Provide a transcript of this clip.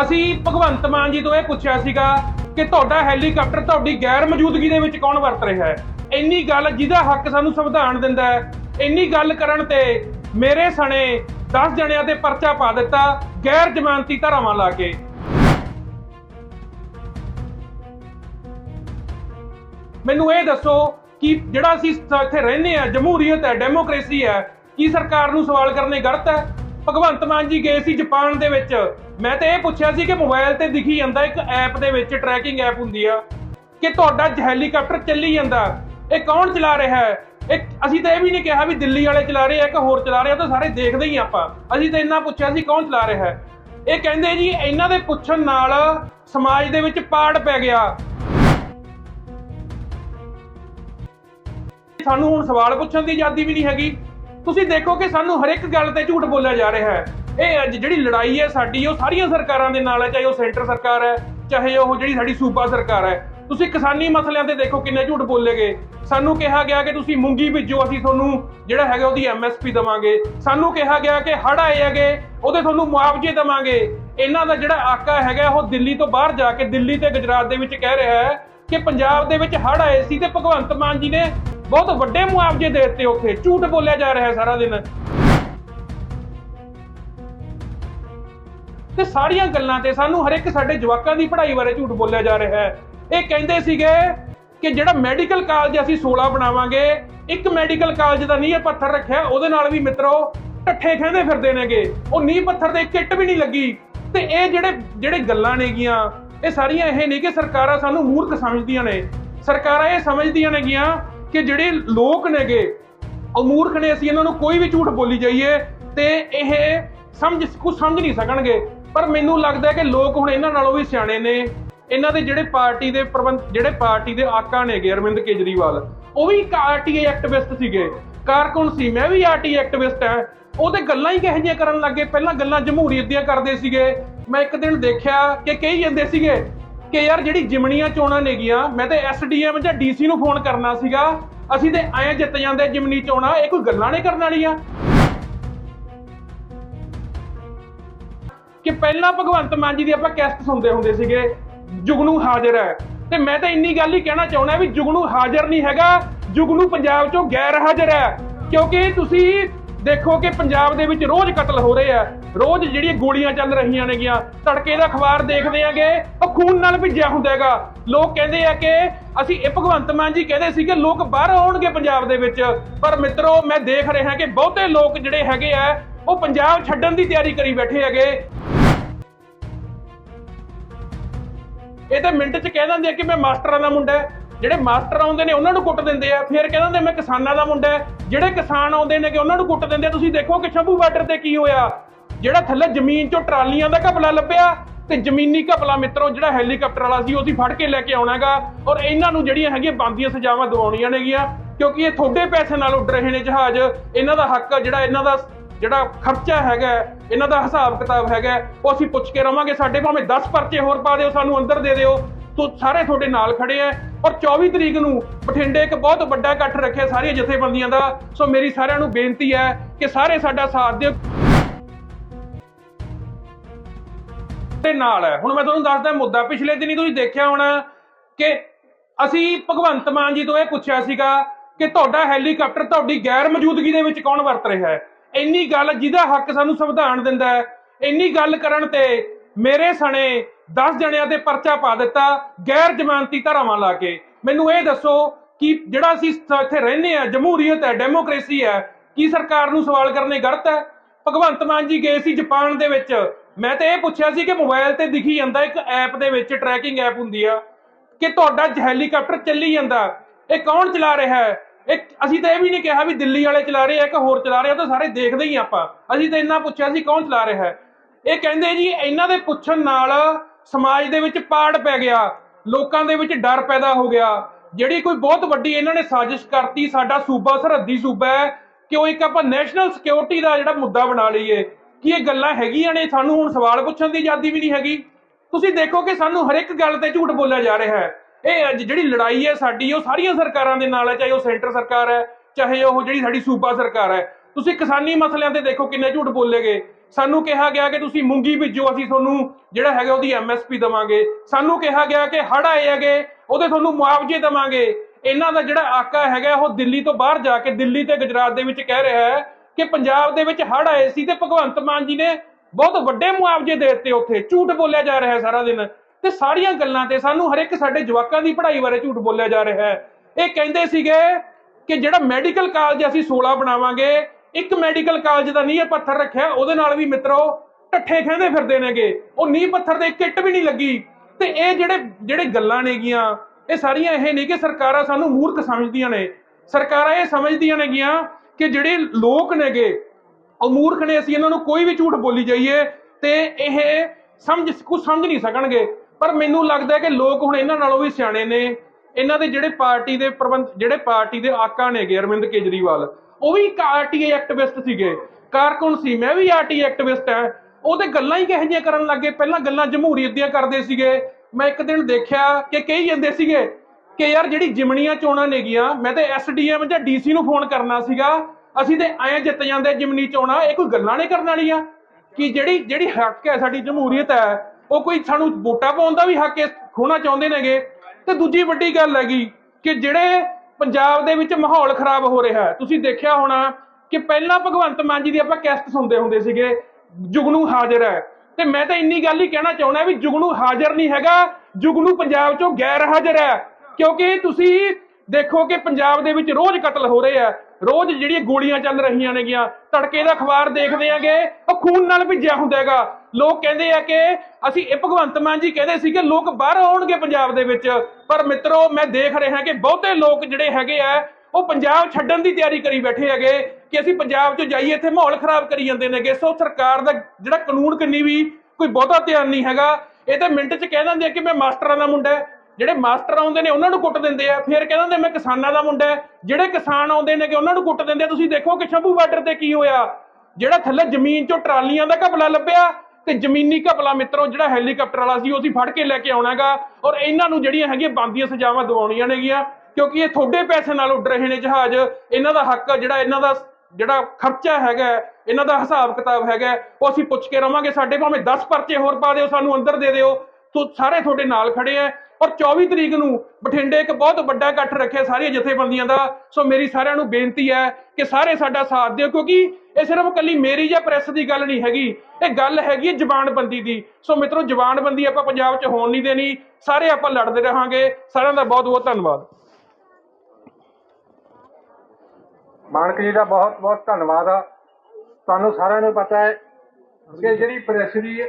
ਅਸੀਂ ਭਗਵੰਤ ਮਾਨ ਜੀ ਤੋਂ ਇਹ ਪੁੱਛਿਆ ਸੀਗਾ ਕਿ ਤੁਹਾਡਾ ਹੈਲੀਕਾਪਟਰ ਤੁਹਾਡੀ ਗੈਰ ਮੌਜੂਦਗੀ ਦੇ ਵਿੱਚ ਕੌਣ ਵਰਤ ਰਿਹਾ ਹੈ? ਇੰਨੀ ਗੱਲ ਜਿਹਦਾ ਹੱਕ ਸਾਨੂੰ ਸੰਵਿਧਾਨ ਦਿੰਦਾ ਹੈ। ਇੰਨੀ ਗੱਲ ਕਰਨ ਤੇ ਮੇਰੇ ਸਣੇ 10 ਜਣਿਆਂ ਤੇ ਪਰਚਾ ਪਾ ਦਿੱਤਾ, ਗੈਰ ਜ਼ਮਾਨਤੀ ਧਾਰਾਵਾਂ ਲਾ ਕੇ। ਮੈਨੂੰ ਇਹ ਦੱਸੋ ਕਿ ਜਿਹੜਾ ਅਸੀਂ ਇੱਥੇ ਰਹਿੰਦੇ ਆ ਜਮਹੂਰੀਅਤ ਹੈ ਡੈਮੋਕ੍ਰੇਸੀ ਹੈ, ਕੀ ਸਰਕਾਰ ਨੂੰ ਸਵਾਲ ਕਰਨੇ ਗਲਤ ਹੈ? ਭਗਵੰਤ ਮਾਨ ਜੀ ਗਏ ਸੀ ਜਾਪਾਨ ਦੇ ਵਿੱਚ। ਮੈਂ ਤਾਂ ਇਹ ਪੁੱਛਿਆ ਸੀ ਕਿ ਮੋਬਾਈਲ ਤੇ ਦਿਖੀ ਜਾਂਦਾ, ਇੱਕ ਐਪ ਦੇ ਵਿੱਚ ਟਰੈਕਿੰਗ ਐਪ ਹੁੰਦੀ ਆ, ਕਿ ਤੁਹਾਡਾ ਹੈਲੀਕਾਪਟਰ ਚੱਲੀ ਜਾਂਦਾ। ਇਹ ਕੌਣ ਚਲਾ ਰਿਹਾ ਹੈ? ਇਹ ਅਸੀਂ ਤਾਂ ਇਹ ਵੀ ਨਹੀਂ ਕਿਹਾ ਵੀ ਦਿੱਲੀ ਵਾਲੇ ਚਲਾ ਰਹੇ ਆ ਕਿ ਹੋਰ ਚਲਾ ਰਹੇ ਆ, ਉਹ ਤਾਂ ਸਾਰੇ ਦੇਖਦੇ ਹੀ ਆਪਾਂ। ਅਸੀਂ ਤਾਂ ਇੰਨਾ ਪੁੱਛਿਆ ਸੀ ਕੌਣ ਚਲਾ ਰਿਹਾ ਹੈ। ਇਹ ਕਹਿੰਦੇ ਜੀ, ਇਹਨਾਂ ਦੇ ਪੁੱਛਣ ਨਾਲ ਸਮਾਜ ਦੇ ਵਿੱਚ ਪਾੜ ਪੈ ਗਿਆ। ਸਾਨੂੰ ਹੁਣ ਸਵਾਲ ਪੁੱਛਣ ਦੀ ਆਜ਼ਾਦੀ ਵੀ ਨਹੀਂ ਹੈਗੀ। ਤੁਸੀਂ ਦੇਖੋ ਕਿ ਸਾਨੂੰ ਹਰ ਇੱਕ ਗੱਲ ਤੇ ਝੂਠ ਬੋਲਿਆ ਜਾ ਰਿਹਾ ਹੈ। ਇਹ ਅੱਜ ਜਿਹੜੀ ਲੜਾਈ ਹੈ ਸਾਡੀ, ਉਹ ਸਾਰੀਆਂ ਸਰਕਾਰਾਂ ਦੇ ਨਾਲ ਹੈ, ਚਾਹੇ ਉਹ ਸੈਂਟਰ ਸਰਕਾਰ ਹੈ, ਚਾਹੇ ਉਹ ਜਿਹੜੀ ਸਾਡੀ ਸੂਬਾ ਸਰਕਾਰ ਹੈ। ਤੁਸੀਂ ਕਿਸਾਨੀ ਮਸਲਿਆਂ ਤੇ ਦੇਖੋ ਕਿੰਨੇ ਝੂਠ ਬੋਲੇ ਗਏ। ਸਾਨੂੰ ਕਿਹਾ ਗਿਆ ਕਿ ਤੁਸੀਂ ਮੂੰਗੀ ਬੀਜੋ, ਅਸੀਂ ਤੁਹਾਨੂੰ ਜਿਹੜਾ ਹੈਗਾ ਉਹਦੀ ਐਮਐਸਪੀ ਦਵਾਂਗੇ। ਸਾਨੂੰ ਕਿਹਾ ਗਿਆ ਕਿ ਹੜ੍ਹ ਆਏ ਹੈਗੇ, ਉਹਦੇ ਤੁਹਾਨੂੰ ਮੁਆਵਜ਼ੇ ਦਵਾਂਗੇ। ਇਹਨਾਂ ਦਾ ਜਿਹੜਾ ਆਕਾ ਹੈਗਾ, ਉਹ ਦਿੱਲੀ ਤੋਂ ਬਾਹਰ ਜਾ ਕੇ ਦਿੱਲੀ ਤੇ ਗੁਜਰਾਤ ਦੇ ਵਿੱਚ ਕਹਿ ਰਿਹਾ ਹੈ ਕਿ ਪੰਜਾਬ ਦੇ ਵਿੱਚ ਹੜ੍ਹ ਆਏ ਸੀ ਤੇ ਭਗਵੰਤ ਮਾਨ ਜੀ ਨੇ ਬਹੁਤ ਵੱਡੇ ਮੁਆਵਜ਼ੇ ਦੇ ਦਿੱਤੇ ਉੱਥੇ। ਝੂਠ ਬੋਲਿਆ ਜਾ ਰਿਹਾ ਸਾਰਾ ਦਿਨ। ਤੇ ਸਾਰੀਆਂ ਗੱਲਾਂ ਤੇ ਸਾਨੂੰ ਹਰ ਇੱਕ ਸਾਡੇ ਜਵਾਕਾਂ ਦੀ ਪੜ੍ਹਾਈ ਬਾਰੇ ਝੂਠ ਬੋਲਿਆ ਜਾ ਰਿਹਾ ਹੈ। ਇਹ ਕਹਿੰਦੇ ਸੀਗੇ ਕਿ ਜਿਹੜਾ ਮੈਡੀਕਲ ਕਾਲਜ ਅਸੀਂ 16 ਬਣਾਵਾਂਗੇ, ਇੱਕ ਮੈਡੀਕਲ ਕਾਲਜ ਦਾ ਨੀਂਹ ਪੱਥਰ ਰੱਖਿਆ, ਉਹਦੇ ਨਾਲ ਵੀ ਮਿੱਤਰੋ ਟੱਠੇ ਖਹਿੰਦੇ ਫਿਰਦੇ ਨੇਗੇ। ਉਹ ਨੀਂਹ ਪੱਥਰ ਦੇ ਕਿੱਟ ਵੀ ਨਹੀਂ ਲੱਗੀ। ਤੇ ਇਹ ਜਿਹੜੇ ਜਿਹੜੇ ਗੱਲਾਂ ਨੇਗੀਆਂ, ਇਹ ਸਾਰੀਆਂ ਇਹ ਨਹੀਂ ਕਿ ਸਰਕਾਰਾਂ ਸਾਨੂੰ ਮੂਰਖ ਸਮਝਦੀਆਂ ਨੇ। ਸਰਕਾਰਾਂ ਇਹ ਸਮਝਦੀਆਂ ਨੇਗੀਆਂ ਕਿ ਜਿਹੜੇ ਲੋਕ ਨੇਗੇ ਉਹ ਮੂਰਖ ਨੇ ਅਸੀਂ ਇਹਨਾਂ ਨੂੰ ਕੋਈ ਵੀ ਝੂਠ ਬੋਲੀ ਜਾਈਏ ਤੇ ਇਹ ਸਮਝ ਕੁਝ ਸਮਝ ਨਹੀਂ ਸਕਣਗੇ। ਪਰ ਮੈਨੂੰ ਲੱਗਦਾ ਹੈ ਕਿ ਲੋਕ ਹੁਣ ਇਹਨਾਂ ਨਾਲੋਂ ਵੀ ਸਿਆਣੇ ਨੇ। ਇਹਨਾਂ ਦੇ ਜਿਹੜੇ ਪਾਰਟੀ ਦੇ ਪ੍ਰਬੰਧ, ਜਿਹੜੇ ਪਾਰਟੀ ਦੇ ਆਕਾ ਨੇਗੇ ਅਰਵਿੰਦ ਕੇਜਰੀਵਾਲ, ਉਹ ਵੀ ਇੱਕ ਆਰਟੀਆਈ ਐਕਟਿਵਿਸਟ ਸੀਗੇ। ਕਾਰਕੁਨ ਸੀ? ਮੈਂ ਵੀ ਆਰਟੀ ਐਕਟਿਵਿਸਟ ਹਾਂ। ਉਹਦੇ ਗੱਲਾਂ ਹੀ ਕਿਹੋ ਜਿਹੀਆਂ ਕਰਨ ਲੱਗੇ ਪਹਿਲਾਂ ਗੱਲਾਂ ਜਮਹੂਰੀਅਤ ਦੀਆਂ ਕਰਦੇ ਸੀਗੇ। ਮੈਂ ਇੱਕ ਦਿਨ ਦੇਖਿਆ ਕਿ ਕਹੀ ਜਾਂਦੇ ਸੀਗੇ ਕਿ ਯਾਰ ਜਿਹੜੀ ਜਿਮਣੀਆਂ ਚੋਣਾਂ ਨੇਗੀਆਂ ਮੈਂ ਤੇ ਐਸਡੀਐਮ ਜਾਂ ਡੀਸੀ ਨੂੰ ਫੋਨ ਕਰਨਾ ਸੀਗਾ। ਅਸੀਂ ਤੇ ਐਂ ਜਿੱਤ ਜਾਂਦੇ ਜਿਮਨੀ ਚੋਣਾਂ, ਇਹ ਕੋਈ ਗੱਲਾਂ ਨੇ ਕਰਨ ਵਾਲੀਆਂ? ਕਿ ਪਹਿਲਾਂ ਭਗਵੰਤ ਮਾਨ ਜੀ ਦੀ ਆਪਾਂ ਕੈਸਟ ਸੁਣਦੇ ਹੁੰਦੇ ਸੀਗੇ, ਜੁਗਨੂ ਹਾਜ਼ਰ ਹੈ। ਤੇ ਮੈਂ ਤਾਂ ਇੰਨੀ ਗੱਲ ਹੀ ਕਹਿਣਾ ਚਾਹੁੰਦਾ ਵੀ ਜੁਗਨੂ ਹਾਜ਼ਰ ਨਹੀਂ ਹੈਗਾ, ਜੁਗਨੂ ਪੰਜਾਬ ਚੋਂ ਗੈਰ ਹਾਜ਼ਰ ਹੈ। ਕਿਉਂਕਿ ਤੁਸੀਂ ਦੇਖੋ ਕਿ ਪੰਜਾਬ ਦੇ ਵਿੱਚ ਰੋਜ਼ ਕਤਲ ਹੋ ਰਹੇ ਆ। ਰੋਜ਼ ਜਿਹੜੀਆਂ ਗੋਲੀਆਂ ਚੱਲ ਰਹੀਆਂ ਨੇਗੀਆਂ, ਤੜਕੇ ਦਾ ਅਖਬਾਰ ਦੇਖਦੇ ਆਂਗੇ, ਉਹ ਖੂਨ ਨਾਲ ਭਿੱਜਿਆ ਹੁੰਦਾ ਹੈਗਾ। ਲੋਕ ਕਹਿੰਦੇ ਆ ਕਿ ਅਸੀਂ ਇਹ ਭਗਵੰਤ ਮਾਨ ਜੀ ਕਹਿੰਦੇ ਸੀ ਕਿ ਲੋਕ ਬਾਹਰ ਆਉਣਗੇ ਪੰਜਾਬ ਦੇ ਵਿੱਚ। ਪਰ ਮਿੱਤਰੋ, ਮੈਂ ਦੇਖ ਰਿਹਾ ਕਿ ਬਹੁਤੇ ਲੋਕ ਜਿਹੜੇ ਹੈਗੇ ਆ, ਉਹ ਪੰਜਾਬ ਛੱਡਣ ਦੀ ਤਿਆਰੀ ਕਰੀ ਬੈਠੇ ਹੈਗੇ। ਇਹ ਤਾਂ ਮਿੰਟ 'ਚ ਕਹਿ ਦਿੰਦੇ ਆ ਕਿ ਮੈਂ ਮਾਸਟਰਾਂ ਦਾ ਮੁੰਡਾ ਜਿਹੜੇ ਮਾਸਟਰ ਆਉਂਦੇ ਨੇ, ਉਹਨਾਂ ਨੂੰ ਕੁੱਟ ਦਿੰਦੇ ਆ। ਫਿਰ ਕਹਿੰਦੇ ਮੈਂ ਕਿਸਾਨਾਂ ਦਾ ਮੁੰਡਾ ਜਿਹੜੇ ਕਿਸਾਨ ਆਉਂਦੇ ਨੇ ਕਿ ਉਹਨਾਂ ਨੂੰ ਕੁੱਟ ਦਿੰਦੇ ਆ। ਤੁਸੀਂ ਦੇਖੋ ਕਿ ਸ਼ੰਭੂ ਬਾਰਡਰ ਤੇ ਕੀ ਹੋਇਆ। ਜਿਹੜਾ ਥੱਲੇ ਜ਼ਮੀਨ 'ਚੋਂ ਟਰਾਲੀਆਂ ਦਾ ਘਪਲਾ ਲੱਭਿਆ ਤੇ ਜ਼ਮੀਨੀ ਘਪਲਾ ਮਿੱਤਰੋ, ਜਿਹੜਾ ਹੈਲੀਕਾਪਟਰ ਵਾਲਾ ਸੀ ਉਹ ਅਸੀਂ ਫੜ ਕੇ ਲੈ ਕੇ ਆਉਣਾਗਾ ਔਰ ਇਹਨਾਂ ਨੂੰ ਜਿਹੜੀਆਂ ਹੈਗੀਆਂ ਬੰਦੀਆਂ ਸਜ਼ਾਵਾਂ ਦਿਵਾਉਣੀਆਂ ਨੇਗੀਆਂ, ਕਿਉਂਕਿ ਇਹ ਥੋੜੇ ਪੈਸੇ ਨਾਲ ਉੱਡ ਰਹੇ ਨੇ ਜਹਾਜ਼, ਇਹਨਾਂ ਦਾ ਹੱਕ ਜਿਹੜਾ ਇਹਨਾਂ ਦਾ ਜਿਹੜਾ ਖਰਚਾ ਹੈਗਾ, ਇਹਨਾਂ ਦਾ ਹਿਸਾਬ ਕਿਤਾਬ ਹੈਗਾ, ਉਹ ਅਸੀਂ ਪੁੱਛ ਕੇ ਰਵਾਂਗੇ। ਸਾਡੇ ਭਾਵੇਂ 10 ਪਰਚੇ ਹੋਰ ਪਾ ਦਿਓ, ਸਾਨੂੰ ਅੰਦਰ ਦੇ ਦਿਓ। ਤੋ ਸਾਰੇ ਤੁਹਾਡੇ ਨਾਲ ਖੜੇ ਆ। ਔਰ 24 ਤਰੀਕ ਨੂੰ ਬਠਿੰਡੇ ਇੱਕ ਬਹੁਤ ਵੱਡਾ ਇਕੱਠ ਰੱਖਿਆ ਸਾਰੀਆਂ ਜਥੇਬੰਦੀਆਂ ਦਾ। ਸੋ ਮੇਰੀ ਸਾਰਿਆਂ ਨੂੰ ਬੇਨਤੀ ਹੈ ਕਿ ਸਾਰੇ ਸਾਡਾ ਸਾਥ ਦਿਓ। ਤੇ ਨਾਲ ਹੈ। ਹੁਣ ਮੈਂ ਤੁਹਾਨੂੰ ਦੱਸਦਾ, ਮੁੱਦਾ ਪਿਛਲੇ ਦਿਨੀ ਤੁਸੀਂ ਦੇਖਿਆ ਹੋਣਾ ਕਿ ਅਸੀਂ ਭਗਵੰਤ ਮਾਨ ਜੀ ਤੋਂ ਇਹ ਪੁੱਛਿਆ ਸੀਗਾ ਕਿ ਤੁਹਾਡਾ ਹੈਲੀਕਾਪਟਰ ਤੁਹਾਡੀ ਗੈਰ ਮੌਜੂਦਗੀ ਦੇ ਵਿੱਚ ਕੌਣ ਵਰਤ ਰਿਹਾ ਹੈ? ਇੰਨੀ ਗੱਲ ਜਿਹਦਾ ਹੱਕ ਸਾਨੂੰ ਸੰਵਿਧਾਨ ਦਿੰਦਾ ਹੈ। ਇੰਨੀ ਗੱਲ ਕਰਨ ਤੇ ਮੇਰੇ ਸਣੇ 10 ਜਣਿਆਂ ਤੇ ਪਰਚਾ ਪਾ ਦਿੱਤਾ, ਗੈਰ ਜ਼ਮਾਨਤੀ ਧਾਰਾਵਾਂ ਲਾ ਕੇ। ਮੈਨੂੰ ਇਹ ਦੱਸੋ ਕਿ ਜਿਹੜਾ ਅਸੀਂ ਇੱਥੇ ਰਹਿੰਦੇ ਆ ਜਮਹੂਰੀਅਤ ਹੈ, ਡੈਮੋਕ੍ਰੇਸੀ ਹੈ, ਕੀ ਸਰਕਾਰ ਨੂੰ ਸਵਾਲ ਕਰਨੇ ਗਲਤ ਹੈ? ਭਗਵੰਤ ਮਾਨ ਜੀ ਗਏ ਸੀ ਜਾਪਾਨ ਦੇ ਵਿੱਚ। ਮੈਂ ਤਾਂ ਇਹ ਪੁੱਛਿਆ ਸੀ ਕਿ ਮੋਬਾਈਲ ਤੇ ਦਿਖੀ ਜਾਂਦਾ, ਇੱਕ ਐਪ ਦੇ ਵਿੱਚ ਟਰੈਕਿੰਗ ਐਪ ਹੁੰਦੀ ਆ, ਕਿ ਤੁਹਾਡਾ ਹੈਲੀਕਾਪਟਰ ਚੱਲੀ ਜਾਂਦਾ, ਇਹ ਕੌਣ ਚਲਾ ਰਿਹਾ ਹੈ? ਇਹ ਅਸੀਂ ਤਾਂ ਇਹ ਵੀ ਨਹੀਂ ਕਿਹਾ ਵੀ ਦਿੱਲੀ ਵਾਲੇ ਚਲਾ ਰਹੇ ਆ ਕਿ ਹੋਰ ਚਲਾ ਰਹੇ ਆ ਤਾਂ ਸਾਰੇ ਦੇਖਦੇ ਹੀ ਆਪਾਂ। ਅਸੀਂ ਤਾਂ ਇੰਨਾ ਪੁੱਛਿਆ ਸੀ ਕੌਣ ਚਲਾ ਰਿਹਾ ਹੈ। ਇਹ ਕਹਿੰਦੇ ਜੀ, ਇਹਨਾਂ ਦੇ ਪੁੱਛਣ ਨਾਲ ਸਮਾਜ ਦੇ ਵਿੱਚ ਪਾੜ ਪੈ ਗਿਆ, ਲੋਕਾਂ ਦੇ ਵਿੱਚ ਡਰ ਪੈਦਾ ਹੋ ਗਿਆ। ਜਿਹੜੀ ਕੋਈ ਬਹੁਤ ਵੱਡੀ ਇਹਨਾਂ ਨੇ ਸਾਜ਼ਿਸ਼ ਕਰਤੀ, ਸਾਡਾ ਸੂਬਾ ਸਰਹੱਦੀ ਸੂਬਾ ਹੈ ਕਿ ਉਹ ਇੱਕ ਆਪਾਂ ਨੈਸ਼ਨਲ ਸਿਕਿਉਰਿਟੀ ਦਾ ਜਿਹੜਾ ਮੁੱਦਾ ਬਣਾ ਲਈਏ ਕਿ ਇਹ ਗੱਲਾਂ ਹੈਗੀਆਂ ਨੇ? ਸਾਨੂੰ ਹੁਣ ਸਵਾਲ ਪੁੱਛਣ ਦੀ ਆਜ਼ਾਦੀ ਵੀ ਨਹੀਂ ਹੈਗੀ। ਤੁਸੀਂ ਦੇਖੋ ਕਿ ਸਾਨੂੰ ਹਰ ਇੱਕ ਗੱਲ ਤੇ ਝੂਠ ਬੋਲਿਆ ਜਾ ਰਿਹਾ ਹੈ। ਇਹ ਜਿਹੜੀ ਲੜਾਈ ਹੈ ਸਾਡੀ, ਉਹ ਸਾਰੀਆਂ ਸਰਕਾਰਾਂ ਦੇ ਨਾਲ ਹੈ, ਚਾਹੇ ਉਹ ਸੈਂਟਰ ਸਰਕਾਰ ਹੈ, ਚਾਹੇ ਉਹ ਜਿਹੜੀ ਸਾਡੀ ਸੂਬਾ ਸਰਕਾਰ ਹੈ। ਤੁਸੀਂ ਕਿਸਾਨੀ ਮਸਲਿਆਂ ਤੇ ਦੇਖੋ ਕਿੰਨੇ ਝੂਠ ਬੋਲੇ ਗਏ। ਸਾਨੂੰ ਕਿਹਾ ਗਿਆ ਕਿ ਤੁਸੀਂ ਮੂੰਗੀ ਬੀਜੋ, ਅਸੀਂ ਤੁਹਾਨੂੰ ਜਿਹੜਾ ਹੈਗਾ ਉਹਦੀ ਐਮਐਸਪੀ ਦਵਾਂਗੇ। ਸਾਨੂੰ ਕਿਹਾ ਗਿਆ ਕਿ ਹੜ੍ਹ ਆਏ ਹੈਗੇ, ਉਹਦੇ ਤੁਹਾਨੂੰ ਮੁਆਵਜ਼ੇ ਦਵਾਂਗੇ। ਇਹਨਾਂ ਦਾ ਜਿਹੜਾ ਆਕਾ ਹੈਗਾ, ਉਹ ਦਿੱਲੀ ਤੋਂ ਬਾਹਰ ਜਾ ਕੇ ਦਿੱਲੀ ਤੇ ਗੁਜਰਾਤ ਦੇ ਵਿੱਚ ਕਹਿ ਰਿਹਾ ਹੈ ਕਿ ਪੰਜਾਬ ਦੇ ਵਿੱਚ ਹੜ੍ਹ ਆਏ ਸੀ ਤੇ ਭਗਵੰਤ ਮਾਨ ਜੀ ਨੇ ਬਹੁਤ ਵੱਡੇ ਮੁਆਵਜ਼ੇ ਦੇ ਦਿੱਤੇ ਉੱਥੇ, ਝੂਠ ਬੋਲਿਆ ਜਾ ਰਿਹਾ ਸਾਰਾ ਦਿਨ। ਤੇ ਸਾਰੀਆਂ ਗੱਲਾਂ ਤੇ ਸਾਨੂੰ ਹਰ ਇੱਕ ਸਾਡੇ ਜਵਾਕਾਂ ਦੀ ਪੜ੍ਹਾਈ ਬਾਰੇ ਝੂਠ ਬੋਲਿਆ ਜਾ ਰਿਹਾ ਹੈ। ਇਹ ਕਹਿੰਦੇ ਸੀਗੇ ਕਿ ਜਿਹੜਾ ਮੈਡੀਕਲ ਕਾਲਜ ਅਸੀਂ 16 ਬਣਾਵਾਂਗੇ, ਇੱਕ ਮੈਡੀਕਲ ਕਾਲਜ ਦਾ ਨੀਂਹ ਪੱਥਰ ਰੱਖਿਆ, ਉਹਦੇ ਨਾਲ ਵੀ ਮਿੱਤਰੋ ਟੱਠੇ ਖਹਿੰਦੇ ਫਿਰਦੇ ਨੇਗੇ। ਉਹ ਨੀਂਹ ਪੱਥਰ ਦੇ ਕਿੱਟ ਵੀ ਨਹੀਂ ਲੱਗੀ। ਤੇ ਇਹ ਜਿਹੜੇ ਜਿਹੜੇ ਗੱਲਾਂ ਨੇਗੀਆਂ, ਇਹ ਸਾਰੀਆਂ ਇਹ ਨਹੀਂ ਕਿ ਸਰਕਾਰਾਂ ਸਾਨੂੰ ਮੂਰਖ ਸਮਝਦੀਆਂ ਨੇ। ਸਰਕਾਰਾਂ ਇਹ ਸਮਝਦੀਆਂ ਨੇਗੀਆਂ ਕਿ ਜਿਹੜੇ ਲੋਕ ਨੇਗੇ, ਉਹ ਮੂਰਖ ਨੇ, ਅਸੀਂ ਇਹਨਾਂ ਨੂੰ ਕੋਈ ਵੀ ਝੂਠ ਬੋਲੀ ਜਾਈਏ ਤੇ ਇਹ ਸਮਝ ਕੁਝ ਸਮਝ ਨਹੀਂ ਸਕਣਗੇ। ਪਰ ਮੈਨੂੰ ਲੱਗਦਾ ਹੈ ਕਿ ਲੋਕ ਹੁਣ ਇਹਨਾਂ ਨਾਲੋਂ ਵੀ ਸਿਆਣੇ ਨੇ। ਇਹਨਾਂ ਦੇ ਜਿਹੜੇ ਪਾਰਟੀ ਦੇ ਪ੍ਰਬੰਧ, ਜਿਹੜੇ ਪਾਰਟੀ ਦੇ ਆਕਾ ਨੇਗੇ, ਅਰਵਿੰਦ ਕੇਜਰੀਵਾਲ, ਉਹ ਵੀ ਇੱਕ ਆਰਟੀਆਈ ਐਕਟਿਵਿਸਟ ਸੀਗੇ। ਕਾਰਕੁਨ ਸੀ, ਮੈਂ ਵੀ ਆਰਟੀ ਐਕਟਿਵਿਸਟ ਹਾਂ। ਉਹਦੇ ਗੱਲਾਂ ਹੀ ਕਿਹੋ ਜਿਹੀਆਂ ਕਰਨ ਲੱਗੇ ਪਹਿਲਾਂ ਗੱਲਾਂ ਜਮਹੂਰੀਅਤ ਦੀਆਂ ਕਰਦੇ ਸੀਗੇ। ਮੈਂ ਇੱਕ ਦਿਨ ਦੇਖਿਆ ਕਿ ਕਹੀ ਜਾਂਦੇ ਸੀਗੇ ਕਿ ਯਾਰ ਜਿਹੜੀ ਜਿਮਣੀਆਂ ਚੋਣਾਂ ਨੇਗੀਆਂ ਮੈਂ ਤੇ ਐਸਡੀਐਮ ਜਾਂ ਡੀਸੀ ਨੂੰ ਫੋਨ ਕਰਨਾ ਸੀਗਾ, ਅਸੀਂ ਤੇ ਐਂ ਜਿੱਤ ਜਾਂਦੇ ਜਿਮਨੀ ਚੋਣਾਂ, ਇਹ ਕੋਈ ਗੱਲਾਂ ਨਹੀਂ ਕਰਨ ਵਾਲੀਆਂ? ਕਿ ਜਿਹੜੀ ਜਿਹੜੀ ਹੱਕ ਹੈ ਸਾਡੀ, ਜਮਹੂਰੀਅਤ ਹੈ, ਉਹ ਕੋਈ ਸਾਨੂੰ ਵੋਟਾਂ ਪਾਉਣ ਦਾ ਵੀ ਹੱਕ ਹੈ ਖੋਣਾ ਚਾਹੁੰਦੇ ਨੇਗੇ? ਤੇ ਦੂਜੀ ਵੱਡੀ ਗੱਲ ਹੈਗੀ ਕਿ ਜਿਹੜੇ ਪੰਜਾਬ ਦੇ ਵਿੱਚ ਮਾਹੌਲ ਖਰਾਬ ਹੋ ਰਿਹਾ ਹੈ, ਤੁਸੀਂ ਦੇਖਿਆ ਹੋਣਾ ਕਿ ਪਹਿਲਾਂ ਭਗਵੰਤ ਮਾਨ ਜੀ ਦੀ ਆਪਾਂ ਕੈਸਟ ਸੁਣਦੇ ਹੁੰਦੇ ਸੀਗੇ, ਜੁਗਨੂ ਹਾਜ਼ਰ ਹੈ। ਤੇ ਮੈਂ ਤਾਂ ਇੰਨੀ ਗੱਲ ਹੀ ਕਹਿਣਾ ਚਾਹੁੰਦਾ ਵੀ ਜੁਗਨੂ ਹਾਜ਼ਰ ਨਹੀਂ ਹੈਗਾ, ਜੁਗਨੂ ਪੰਜਾਬ ਚੋਂ ਗੈਰ ਹਾਜ਼ਰ ਹੈ। ਕਿਉਂਕਿ ਤੁਸੀਂ ਦੇਖੋ ਕਿ ਪੰਜਾਬ ਦੇ ਵਿੱਚ ਰੋਜ਼ ਕਤਲ ਹੋ ਰਹੇ ਆ। ਰੋਜ਼ ਜਿਹੜੀਆਂ ਗੋਲੀਆਂ ਚੱਲ ਰਹੀਆਂ ਨੇਗੀਆਂ, ਤੜਕੇ ਦਾ ਅਖਬਾਰ ਦੇਖਦੇ ਆਂਗੇ, ਉਹ ਖੂਨ ਨਾਲ ਭਿੱਜਿਆ ਹੁੰਦਾ ਹੈਗਾ। ਲੋਕ ਕਹਿੰਦੇ ਆ ਕਿ ਅਸੀਂ ਇਹ ਭਗਵੰਤ ਮਾਨ ਜੀ ਕਹਿੰਦੇ ਸੀ ਕਿ ਲੋਕ ਬਾਹਰ ਆਉਣਗੇ ਪੰਜਾਬ ਦੇ ਵਿੱਚ। ਪਰ ਮਿੱਤਰੋ, ਮੈਂ ਦੇਖ ਰਿਹਾ ਕਿ ਬਹੁਤੇ ਲੋਕ ਜਿਹੜੇ ਹੈਗੇ ਆ, ਉਹ ਪੰਜਾਬ ਛੱਡਣ ਦੀ ਤਿਆਰੀ ਕਰੀ ਬੈਠੇ ਹੈਗੇ ਕਿ ਅਸੀਂ ਪੰਜਾਬ 'ਚ ਜਾਈਏ, ਇੱਥੇ ਮਾਹੌਲ ਖਰਾਬ ਕਰੀ ਜਾਂਦੇ ਨੇਗੇ। ਸੋ ਸਰਕਾਰ ਦਾ ਜਿਹੜਾ ਕਾਨੂੰਨ ਕੰਨੀ ਵੀ ਕੋਈ ਬਹੁਤਾ ਧਿਆਨ ਨਹੀਂ ਹੈਗਾ। ਇਹ ਤਾਂ ਮਿੰਟ 'ਚ ਕਹਿ ਦਿੰਦੇ ਕਿ ਮੈਂ ਮਾਸਟਰਾਂ ਦਾ ਮੁੰਡਾ ਜਿਹੜੇ ਮਾਸਟਰ ਆਉਂਦੇ ਨੇ, ਉਹਨਾਂ ਨੂੰ ਕੁੱਟ ਦਿੰਦੇ ਆ। ਫਿਰ ਕਹਿੰਦੇ ਦਿੰਦੇ ਮੈਂ ਕਿਸਾਨਾਂ ਦਾ ਮੁੰਡਾ ਜਿਹੜੇ ਕਿਸਾਨ ਆਉਂਦੇ ਨੇ ਕਿ ਉਹਨਾਂ ਨੂੰ ਕੁੱਟ ਦਿੰਦੇ ਆ। ਤੁਸੀਂ ਦੇਖੋ ਕਿ ਸ਼ੰਭੂ ਬਾਰਡਰ ਤੇ ਕੀ ਹੋਇਆ। ਜਿਹੜਾ ਥੱਲੇ ਜ਼ਮੀਨ 'ਚੋਂ ਟਰਾਲੀਆਂ ਦਾ ਘਪਲਾ ਲੱਭਿਆ ਤੇ ਜ਼ਮੀਨੀ ਘਪਲਾ ਮਿੱਤਰੋ, ਜਿਹੜਾ ਹੈਲੀਕਾਪਟਰ ਵਾਲਾ ਸੀ, ਉਹ ਅਸੀਂ ਫੜ ਕੇ ਲੈ ਕੇ ਆਉਣਾਗਾ ਔਰ ਇਹਨਾਂ ਨੂੰ ਜਿਹੜੀਆਂ ਹੈਗੀਆਂ ਬੰਦੀਆਂ ਸਜ਼ਾਵਾਂ ਦਿਵਾਉਣੀਆਂ ਨੇਗੀਆਂ, ਕਿਉਂਕਿ ਇਹ ਤੁਹਾਡੇ ਪੈਸੇ ਨਾਲ ਉੱਡ ਰਹੇ ਨੇ ਜਹਾਜ਼। ਇਹਨਾਂ ਦਾ ਹੱਕ ਜਿਹੜਾ ਇਹਨਾਂ ਦਾ ਜਿਹੜਾ ਖਰਚਾ ਹੈਗਾ, ਇਹਨਾਂ ਦਾ ਹਿਸਾਬ ਕਿਤਾਬ ਹੈਗਾ, ਉਹ ਅਸੀਂ ਪੁੱਛ ਕੇ ਰਵਾਂਗੇ। ਸਾਡੇ ਭਾਵੇਂ 10 ਪਰਚੇ ਹੋਰ ਪਾ ਦਿਓ, ਸਾਨੂੰ ਅੰਦਰ ਦੇ ਦਿਓ। ਸਾਰੇ ਤੁਹਾਡੇ ਨਾਲ ਖੜੇ ਆ ਔਰ 24 ਤਰੀਕ ਨੂੰ ਬਠਿੰਡੇ ਇੱਕ ਬਹੁਤ ਵੱਡਾ ਇਕੱਠ ਰੱਖਿਆ ਸਾਰੀਆਂ ਜਥੇਬੰਦੀਆਂ ਦਾ। ਸੋ ਮੇਰੀ ਸਾਰਿਆਂ ਨੂੰ ਬੇਨਤੀ ਹੈ ਕਿ ਸਾਰੇ ਸਾਡਾ ਸਾਥ ਦਿਓ, ਕਿਉਂਕਿ ਇਹ ਸਿਰਫ ਕੱਲੀ ਮੇਰੀ ਜਾਂ ਪ੍ਰੈਸ ਦੀ ਗੱਲ ਨਹੀਂ ਹੈਗੀ। ਇਹ ਗੱਲ ਹੈਗੀ ਹੈ ਜ਼ਬਾਨਬੰਦੀ ਦੀ। ਸੋ ਮਿੱਤਰੋ ਜ਼ਬਾਨਬੰਦੀ ਆਪਾਂ ਪੰਜਾਬ 'ਚ ਹੋਣ ਨਹੀਂ ਦੇਣੀ। ਸਾਰੇ ਆਪਾਂ ਲੜਦੇ ਰਹਾਂਗੇ। ਸਾਰਿਆਂ ਦਾ ਬਹੁਤ ਬਹੁਤ ਧੰਨਵਾਦ। ਮਾਨਕ ਜੀ ਦਾ ਬਹੁਤ ਬਹੁਤ ਧੰਨਵਾਦ ਆ। ਤੁਹਾਨੂੰ ਸਾਰਿਆਂ ਨੂੰ ਪਤਾ ਹੈ ਕਿ ਜਿਹੜੀ ਪ੍ਰੈਸ ਦੀ